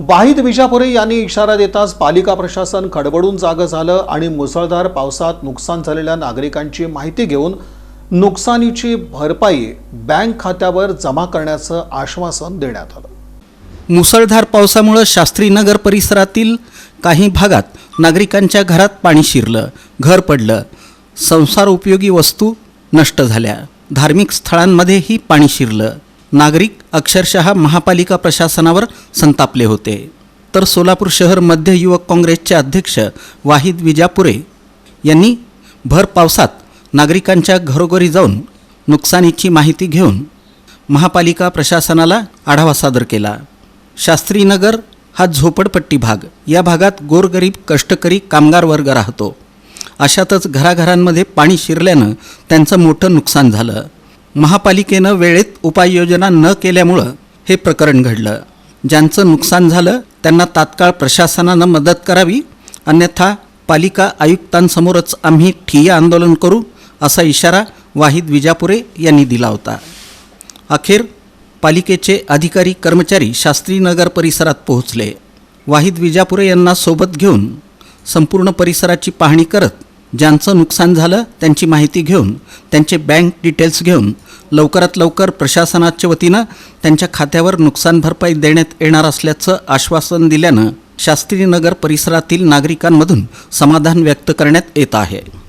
वाहिद विजापुरे यांनी इशारा देताच पालिका प्रशासन खडबडून जागं झालं आणि मुसळधार पावसात नुकसान झालेल्या नागरिकांची माहिती घेऊन नुकसानीची भरपाई बँक खात्यावर जमा करण्याचं आश्वासन देण्यात आलं. मुसळधार पावसामुळं शास्त्रीनगर परिसरातील काही भागात नागरिकांच्या घरात पाणी शिरलं घर पडलं. संसार उपयोगी वस्तू नष्ट झाल्या. धार्मिक स्थळांमध्येही पाणी शिरलं. नागरिक अक्षरशः महापालिका प्रशासनावर संतापले होते. तर सोलापूर शहर मध्य युवक काँग्रेसचे अध्यक्ष वाहिद विजापुरे यांनी भर पावसात नागरिकांच्या घरोघरी जाऊन नुकसानीची माहिती घेऊन महापालिका प्रशासनाला आढावा सादर केला. शास्त्रीनगर हा झोपडपट्टी भाग. या भागात गोरगरीब कष्टकरी कामगार वर्ग राहतो. अशातच घराघरांमध्ये पाणी शिरल्यानं त्यांचं मोठं नुकसान झालं. महापालिकेनं वेळेत उपाययोजना न केल्यामुळं हे प्रकरण घडलं. ज्यांचं नुकसान झालं त्यांना तात्काळ प्रशासनानं मदत करावी अन्यथा पालिका आयुक्तांसमोरच आम्ही ठिय्या आंदोलन करू असा इशारा वाहिद विजापुरे यांनी दिला होता. अखेर पालिकेचे अधिकारी कर्मचारी शास्त्रीनगर परिसरात पोहोचले. वाहिद विजापुरे यांना सोबत घेऊन संपूर्ण परिसराची पाहणी करत ज्यांचं नुकसान झालं त्यांची माहिती घेऊन त्यांचे बँक डिटेल्स घेऊन लवकरात लवकर प्रशासनाच्या वतीनं त्यांच्या खात्यावर नुकसान भरपाई देण्यात येणार असल्याचं आश्वासन दिल्यानं शास्त्रीनगर परिसरातील नागरिकांमधून समाधान व्यक्त करण्यात येत आहे.